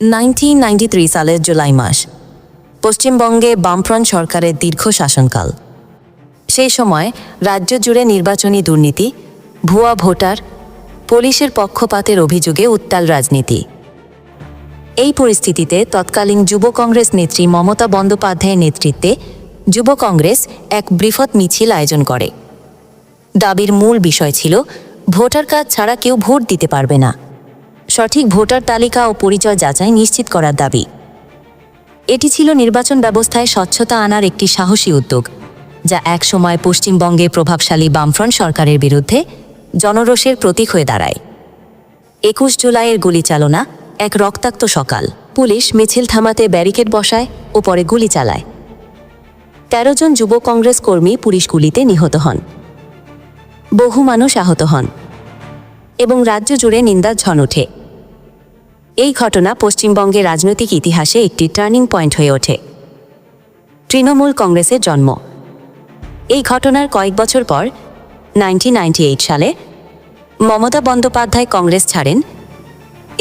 Nineteen সালের জুলাই মাস। পশ্চিমবঙ্গে বামফ্রন্ট সরকারের দীর্ঘ শাসনকাল। সেই সময় রাজ্য জুড়ে নির্বাচনী দুর্নীতি, ভুয়া ভোটার, পুলিশের পক্ষপাতের অভিযোগে উত্তাল রাজনীতি। এই পরিস্থিতিতে তৎকালীন যুব কংগ্রেস নেত্রী মমতা বন্দ্যোপাধ্যায়ের নেতৃত্বে যুব কংগ্রেস এক বৃহৎ মিছিল আয়োজন করে। দাবির মূল বিষয় ছিল, ভোটার কার্ড ছাড়া কেউ ভোট দিতে পারবে না। সঠিক ভোটার তালিকা ও পরিচয় যাচাই নিশ্চিত করার দাবি। এটি ছিল নির্বাচন ব্যবস্থায় স্বচ্ছতা আনার একটি সাহসী উদ্যোগ, যা একসময় পশ্চিমবঙ্গে প্রভাবশালী বামফ্রন্ট সরকারের বিরুদ্ধে জনরোষের প্রতীক হয়ে দাঁড়ায়। একুশ জুলাইয়ের গুলিচালনা, এক রক্তাক্ত সকাল। পুলিশ মিছিল থামাতে ব্যারিকেড বসায় ও পরে গুলি চালায়। তেরো জন যুব কংগ্রেস কর্মী পুলিশ গুলিতে নিহত হন। বহু মানুষ আহত হন এবং রাজ্য জুড়ে নিন্দার ঝন ওঠে। এই ঘটনা পশ্চিমবঙ্গের রাজনৈতিক ইতিহাসে একটি টার্নিং পয়েন্ট হয়ে ওঠে। তৃণমূল কংগ্রেসের জন্ম। এই ঘটনার কয়েক বছর পর নাইনটিন সালে, মমতা বন্দ্যোপাধ্যায় কংগ্রেস ছাড়েন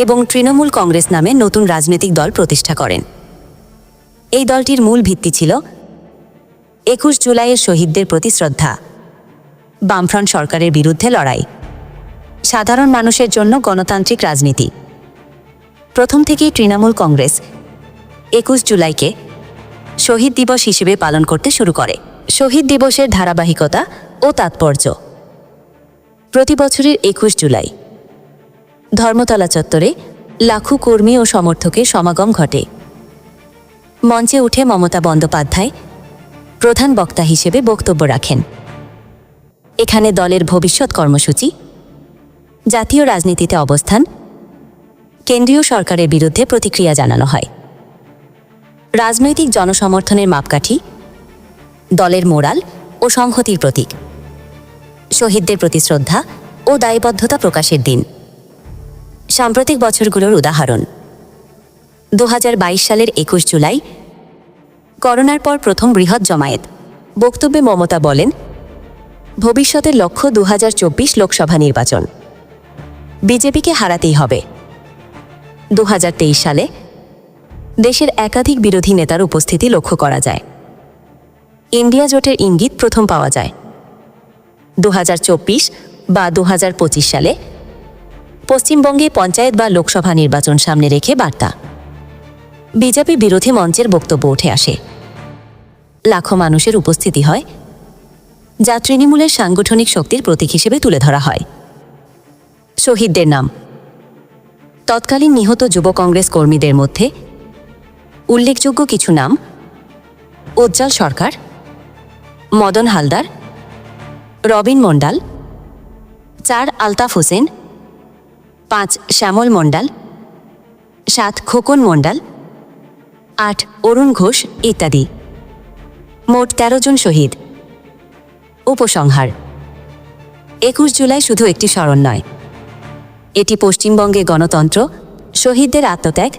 এবং তৃণমূল কংগ্রেস নামে নতুন রাজনৈতিক দল প্রতিষ্ঠা করেন। এই দলটির মূল ভিত্তি ছিল একুশ জুলাইয়ের শহীদদের প্রতি শ্রদ্ধা, বামফ্রন্ট সরকারের বিরুদ্ধে লড়াই, সাধারণ মানুষের জন্য গণতান্ত্রিক রাজনীতি। প্রথম থেকেই তৃণমূল কংগ্রেস একুশ জুলাইকে শহীদ দিবস হিসেবে পালন করতে শুরু করে। শহীদ দিবসের ধারাবাহিকতা ও তাৎপর্য। প্রতি বছরের একুশ জুলাই ধর্মতলা চত্বরে লাখো কর্মী ও সমর্থকের সমাগম ঘটে। মঞ্চে উঠে মমতা বন্দ্যোপাধ্যায় প্রধান বক্তা হিসেবে বক্তব্য রাখেন। এখানে দলের ভবিষ্যৎ কর্মসূচি, জাতীয় রাজনীতিতে অবস্থান কেন্দ্রীয় সরকারের বিরুদ্ধে প্রতিক্রিয়া জানানো হয়। রাজনৈতিক জনসমর্থনের মাপকাঠি, দলের মোরাল ও সংহতির প্রতীক, শহীদদের প্রতি শ্রদ্ধা ও দায়বদ্ধতা প্রকাশের দিন। সাম্প্রতিক বছরগুলোর উদাহরণ। দু হাজার বাইশ সালের একুশ জুলাই, করোনার পর প্রথম বৃহৎ জমায়েত। বক্তব্যে মমতা বলেন, ভবিষ্যতের লক্ষ্য দু হাজার চব্বিশ লোকসভা নির্বাচন। বিজেপিকে হারাতেই হবে। দু হাজার তেইশ সালে দেশের একাধিক বিরোধী নেতার উপস্থিতি লক্ষ্য করা যায়। ইন্ডিয়া জোটের ইঙ্গিত প্রথম পাওয়া যায়। দু হাজার চব্বিশ বা দু হাজার পঁচিশ সালে পশ্চিমবঙ্গে পঞ্চায়েত বা লোকসভা নির্বাচন সামনে রেখে বার্তা। বিজেপি বিরোধী মঞ্চের বক্তব্য উঠে আসে। লাখো মানুষের উপস্থিতি হয়, যা তৃণমূলের সাংগঠনিক শক্তির প্রতীক হিসেবে তুলে ধরা হয়। শহীদদের নাম। তৎকালীন নিহত যুব কংগ্রেস কর্মীদের মধ্যে উল্লেখযোগ্য কিছু নাম উজ্জ্বল সরকার, মদন হালদার, রবিন মণ্ডাল, চার আলতাফ হোসেন, পাঁচ শ্যামল মণ্ডাল, সাত খোকন মণ্ডাল, আট অরুণ ঘোষ ইত্যাদি। মোট তেরো জন শহীদ। উপসংহার। একুশ জুলাই শুধু একটি স্মরণ নয়। এটি পশ্চিমবঙ্গে গণতন্ত্র, শহীদদের আত্মত্যাগ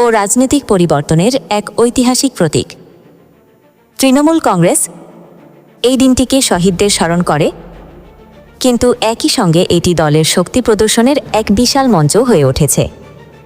ও রাজনৈতিক পরিবর্তনের এক ঐতিহাসিক প্রতীক। তৃণমূল কংগ্রেস এই দিনটিকে শহীদদের স্মরণ করে, কিন্তু একই সঙ্গে এটি দলের শক্তি প্রদর্শনের এক বিশাল মঞ্চ হয়ে উঠেছে।